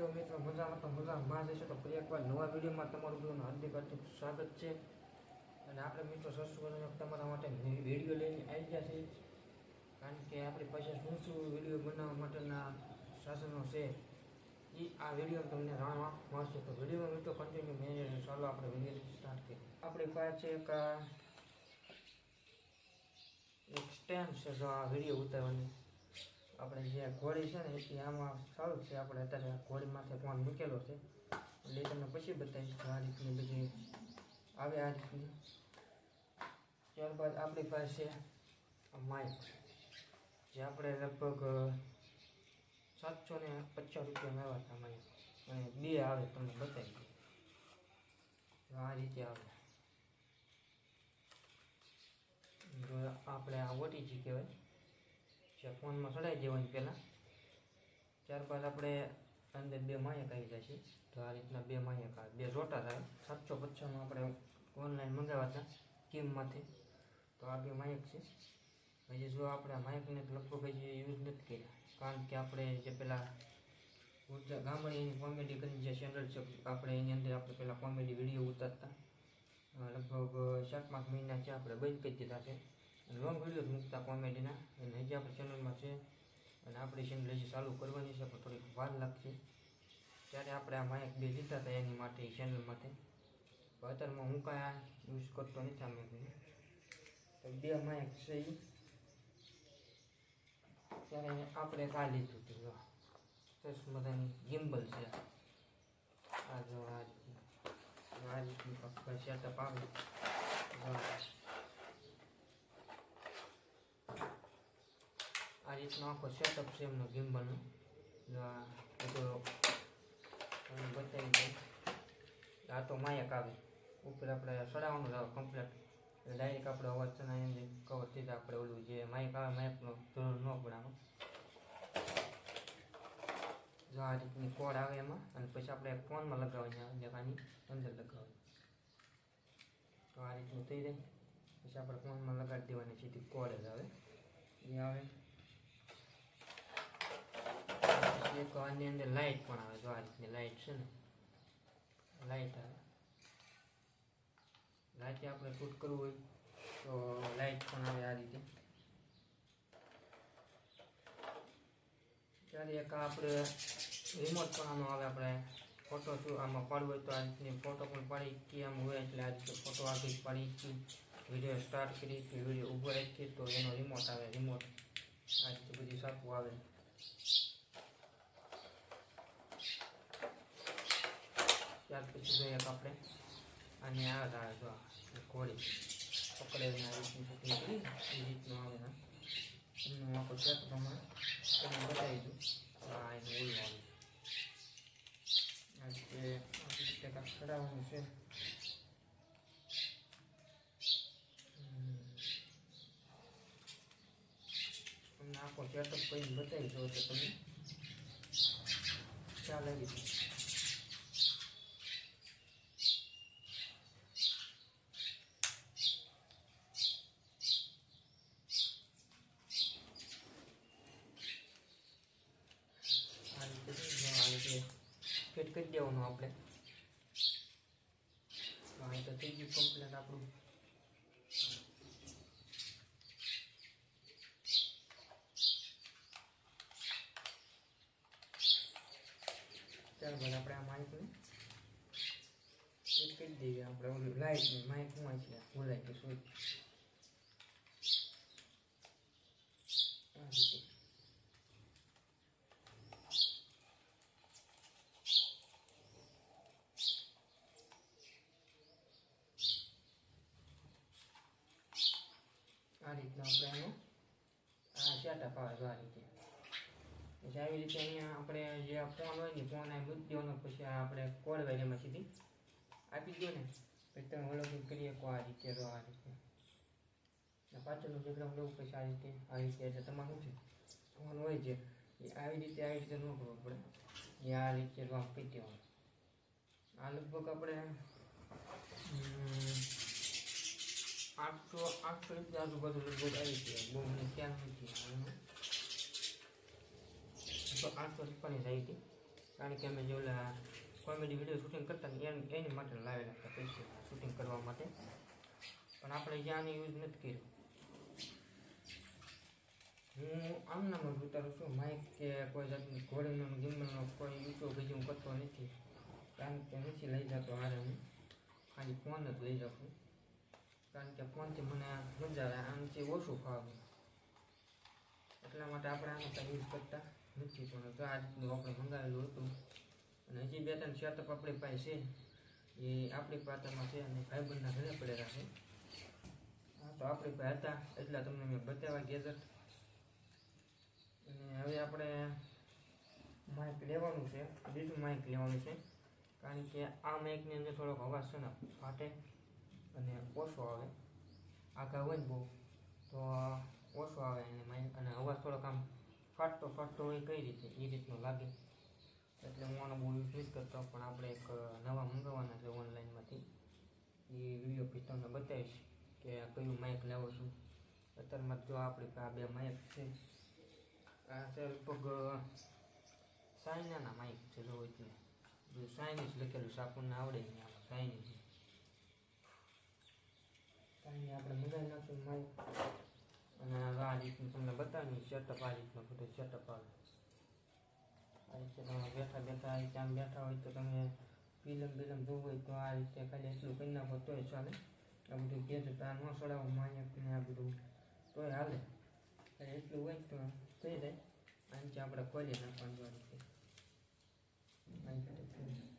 છો મિત્રો, મજામાં તો મજામાં. જઈશું તો ફરી એકવાર નવા વિડીયોમાં તમારું બધાનું હાર્દિક હાર્દિક સ્વાગત છે. અને આપણે મિત્રો સસ્તું તમારા માટે વીડિયો લઈને આવી ગયા છીએ. કારણ કે આપણી પાસે શું શું વીડિયો બનાવવા માટેના સાધનો છે એ આ વીડિયો તમને જાણવા મળશે. તો વિડીયોમાં મિત્રો કન્ટિન્યુ મેં ચાલો આપણે વીડિયો સ્ટાર્ટ કરીએ. આપણી પાસે એક એક સ્ટેન્ડ છે જો આ વીડિયો ઉતારવાની. આપણે જે ઘોડી છે ને, એથી આમાં સારું છે. આપણે અત્યારે ઘોડી માથે ફોન મૂકેલો છે એટલે તમને પછી બતાવીશ આ રીતની બધી આવે આ રીતની. ત્યારબાદ આપણી પાસે માઇક જે આપણે લગભગ સાતસો ને પચાસ રૂપિયામાં આવ્યા હતા માઇક. અને બે આવે તમને બતાવી દઉં. આ રીતે આવે. જો આપણે આ ઓટીજી કહેવાય. ફોનમાં સડાઈ દેવાની પહેલાં. ત્યારબાદ આપણે અંદર બે માયક આવી જાય છે તો આ રીતના બે માયક આવે બે જોટા થાય સાતસો પચાસમાં આપણે ઓનલાઈન મંગાવ્યા હતા કિમમાંથી તો આ બે માયક છે. હજી જો આપણે આ માયકને લગભગ હજી યુઝ નથી કર્યા. કારણ કે આપણે જે પેલા ગુજરાત ગામડે એની કોમેડી કરીને જે ચેનલ છે આપણે એની અંદર આપણે પેલા કોમેડી વીડિયો ઉતારતા. લગભગ સાત પાંચ મહિના છે આપણે બંધ કરી દીધા છે. લોંગ વીડિયો મૂકતા કોમેડીના અને હજી ચેનલમાં છે. અને આપણી ચેનલ હજી ચાલુ કરવાની છે, પણ થોડીક વાર લાગશે. ત્યારે આપણે આ માયક બે લીધા હતા એની માટે ચેનલ માટે. અત્યારમાં હું કાંઈ યુઝ કરતો નથી આ માયકને તો બે માયક છે. ત્યારે આપણે આ લીધું હતું, જો. ગિમ્બલ છે. આ જો આ રીતનું. આ રીતનું સેટઅપ આવે. આ રીતનો આખો સેટઅપ છે એમનો ગિમ્બલનો બધો તમને બતાવી દઉં. આ તો માયક આવે ઉપર આપણે સડાવવાનું આવે કમ્પ્લેટ એટલે ડાયરેક્ટ આપણે અવાજ ને એની કવર જાય આપણે ઓલું જે માઇક આવે માઇકનો જરૂર ન પડે આમાં જો આ રીતની કોડ આવે એમાં અને પછી આપણે ફોનમાં લગાવવાની આની અંદર લગાવવાની. તો આ રીતનું થઈ જાય. પછી આપણે ફોનમાં લગાડી દેવાની, સીધી કોડ જ આવે. એ આવે પછી એક આની અંદર લાઇટ પણ આવે, જો આ રીતની લાઇટ છે ને લાઇટ આવે. લાઇટ આપણે શૂટ કરવું હોય તો લાઇટ પણ આવે આ રીતે. ત્યારે એક આ આપણે રિમોટ પણ આમાં આવે, આપણે ફોટો શું આમાં પાડવું હોય તો આ રીતની ફોટો પણ પાડી કે આમ હોય એટલે આ રીતે ફોટો આગળ પાડી કે વીડિયો સ્ટાર્ટ કરી કે વીડિયો ઊભો રાખીએ તો એનો રિમોટ આવે રિમોટ આ રીતે બધી સાપું આવે. ત્યાર પછી જોઈએ આપણે. અને આ આવે જો કોળી. પકડેલી આ રીતની શૂટિંગ કરી એ રીતનું આવે એમનું આખો ચેક પ્રમાણે તમને બતાવી દઉં. હા આ એનું ઓલું આવે. આ રીતે રીતે કાંઈક ચડાવવાનું છે. તમને આખો ચેટઅપ કરીને બતાવી દો તો તમને ખ્યાલ આવી જાય આ રીતે છે ને, આ રીતે ફિટ કરી દેવાનું આપણે. થઈ ગયું કમ્પ્લેટ આપણું. ત્યારબાદ આપણે આ માઇકને ફિટ કરી દઈએ આપણે. ઓલું લાઇટ માઇક હું છે ભૂલાય કે શું આ રીતે આ રીતના આપણે એનું. આ સેટઅપ પાવા છે આ રીતે પછી આવી રીતે અહીંયા આપણે જે ફોન હોય ને ફોન આ મૂકી પછી આ આપણે કોડ વાય એમાં સીધી આપી દો ને. પછી તમે ઓલોગિન કરી શકો આ રીતે તો આ રીતે. પાછળનું પ્રોગ્રામ લેવું પછી આ રીતે આ રીતે. એટલે તમારું છે? ફોન હોય છે એ આવી રીતે આવી રીતે ન કરવો પડે. એ આ રીતે આમ કહી દેવાનું. આ લગભગ આપણે આઠસો આઠસો રૂપિયા આજુબાજુ લગભગ આવી છે બહુ મને ખ્યાલ નથી. તો આઠસો રૂપિયાની આવી હતી કારણ કે અમે જે ઓલા કોમેડી વીડિયો શૂટિંગ કરતા એની એની માટે લાવેલા હતા પૈસા શૂટિંગ કરવા માટે. પણ આપણે જ્યાં યુઝ નથી કર્યો. હું આમનામાં જ ઉતારું છું માઇક કે કોઈ જાતની ઘોડીનો ગિમ્બલનો કોઈ ઊંચો બીજું હું કરતો નથી. કારણ કે નથી લઈ જતો હારે હું. ખાલી ફોન જ લઈ જાઉં છું. કારણ કે ફોનથી મને મજા આવે આમથી ઓછું ખાવું એટલા માટે આપણે આનો કાંઈ યુઝ કરતા નથી પણ તો આ રીતનું આપણે મંગાવેલું હતું અને હજી બે ત્રણ સેટઅપ આપણી પાસે છે. એ આપણી પાતામાં છે અને ભાઈબંધના ઘરે પડેલા છે. હા, તો આપણી પાસે હતા એટલા તમને મેં બતાવ્યા ગેજેટ. અને હવે આપણે માઇક લેવાનું છે, બીજું માઇક લેવાનું છે. કારણ કે આ માઇકની અંદર થોડોક અવાજ છે ને ફાટે. અને ઓછો આવે. આગળ હોય ને બહુ, તો ઓછો આવે અને અને અવાજ થોડોક આમ ફાટતો ફાટતો હોય કઈ રીતે? એ રીતનું લાગે. એટલે હું આનો બહુ યુઝ નથી કરતો, પણ આપણે એક નવા મંગાવવાના છે ઓનલાઈનમાંથી. એ વીડિયો પછી તમને બતાવીશ કે કયું માઇક લેવો છું. અત્યારમાં જો આપણી આ બે માઇક છે. આ છે લગભગ સાયનાના માઇક છે જો એટલે સાયનીઝ લખેલું છે, આપણને આવડે નહીં સાયનીઝ. સાયની આપણે મોબાઈલ નાખશું માઇક અને આ રીતનું તમને બતાવીએ સેટઅપ આ રીતનો બધો સેટઅપ આવે. આ રીતે તમે બેઠા બેઠા, આ રીતે આમ બેઠા હોય તો તમે ફિલ્મ બિલમ જોવું હોય તો આ રીતે ખાલી એટલું કરી નાખો તોય ચાલે. આ બધું ગેસ આ ન સડાવો માયક ને આ બધું તોય હાલે. એટલું હોય તો થઈ જાય. અહીંથી આપણે ખોલી નાખવાનું આ રીતે. અહીં